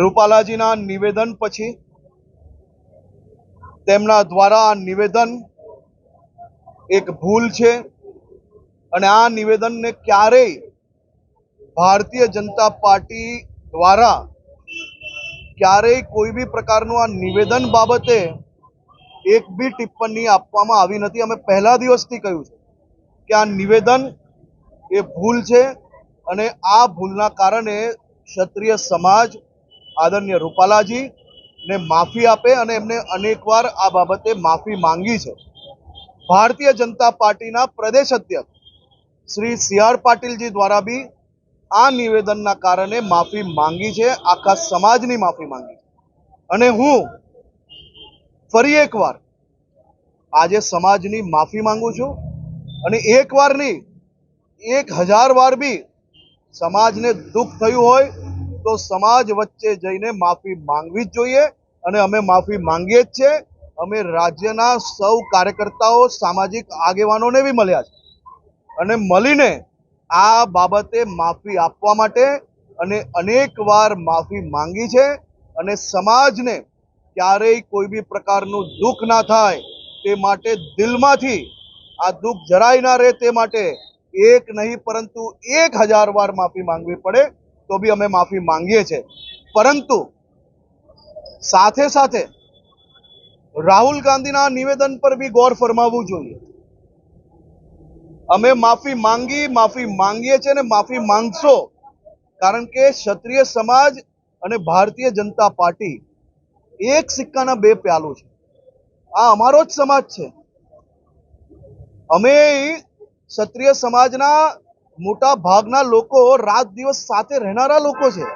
રૂપાલાજીના નિવેદન પછી તેમના દ્વારા આ નિવેદન એક ભૂલ છે અને આ નિવેદનને ક્યારેય ભારતીય જનતા પાર્ટી દ્વારા ક્યારેય કોઈ બી પ્રકારનું આ નિવેદન બાબતે એક બી ટિપ્પણી આપવામાં આવી નથી. અમે પહેલા દિવસથી કહ્યું છે કે આ નિવેદન એ ભૂલ છે અને આ ભૂલના કારણે ક્ષત્રિય સમાજ આદરણીય રૂપાલાજી ને માફી આપે અને એમને અનેકવાર આ બાબતે માફી માંગી છે. ભારતીય જનતા પાર્ટીના પ્રદેશ અધ્યક્ષ શ્રી સી આર પાટીલજી દ્વારા બી આ નિવેદનના કારણે માફી માંગી છે, આખા સમાજની માફી માંગી છે. અને હું ફરી એકવાર આજે સમાજની માફી માંગુ છું અને એક વાર નહીં, એક હજાર વાર બી સમાજને દુઃખ થયું હોય તો સમાજ વચ્ચે જઈને માફી માંગવી જ જોઈએ અને અમે માફી માંગીએ જ છીએ. અમે રાજ્યના સૌ કાર્યકર્તાઓ, સામાજિક આગેવાનોને બી મળ્યા છે. અને મળીને આ બાબતે માફી આપવા માટે અને અનેક વાર માફી માંગી છે અને સમાજને ક્યારેય કોઈ બી પ્રકારનું દુઃખ ના થાય તે માટે દિલમાંથી આ દુઃખ જરાય ના રહે તે માટે એક નહીં પરંતુ એક હજાર વાર માફી માંગવી પડે. તો બી અમે માફી માંગીએ છીએ. પરંતુ સાથે સાથે રાહુલ ગાંધીના નિવેદન પર બી ગોર ફરમાવવું જોઈએ. અમે માફી માંગી, માફી માંગીએ છીએ અને માફી માંગશો. કારણ કે ક્ષત્રિય સમાજ અને ભારતીય જનતા પાર્ટી એક સિક્કાના બે પ્યાલો છે. આ અમારો જ સમાજ છે. અમે ક્ષત્રિય સમાજના મોટા ભાગના લોકો રાત દિવસ સાથે રહેનારા લોકો છે.